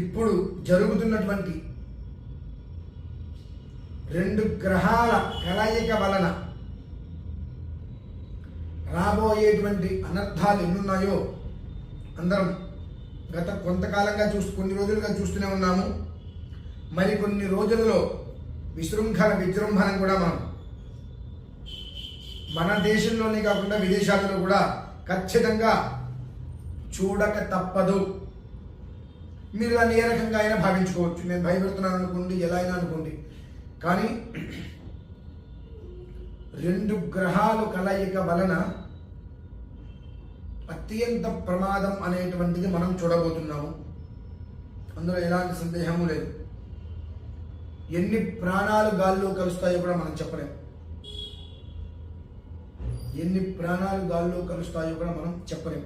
ఇప్పుడు జరుగుతున్నటువంటి రెండు గ్రహాల కలయిక వలన రాబోయేటువంటి అనర్థాలు ఎన్నున్నాయో అందరం గత కొంతకాలంగా చూసి కొన్ని రోజులుగా చూస్తూనే ఉన్నాము. మరికొన్ని రోజుల్లో రోజులలో విశృంఖల విజృంభణం కూడా మనం మన దేశంలోనే కాకుండా విదేశాలలో కూడా ఖచ్చితంగా చూడక తప్పదు. మీరు దాన్ని ఏ రకంగా అయినా భావించుకోవచ్చు. నేను భయపెడుతున్నాను అనుకోండి ఎలా అయినా అనుకోండి. కానీ రెండు గ్రహాలు కలయిక వలన అత్యంత ప్రమాదం అనేటువంటిది మనం చూడబోతున్నాము. అందులో ఎలాంటి సందేహము లేదు. ఎన్ని ప్రాణాలు గాల్లో కలుస్తాయో కూడా మనం చెప్పలేం. ఎన్ని ప్రాణాలు గాల్లో కలుస్తాయో కూడా మనం చెప్పలేం.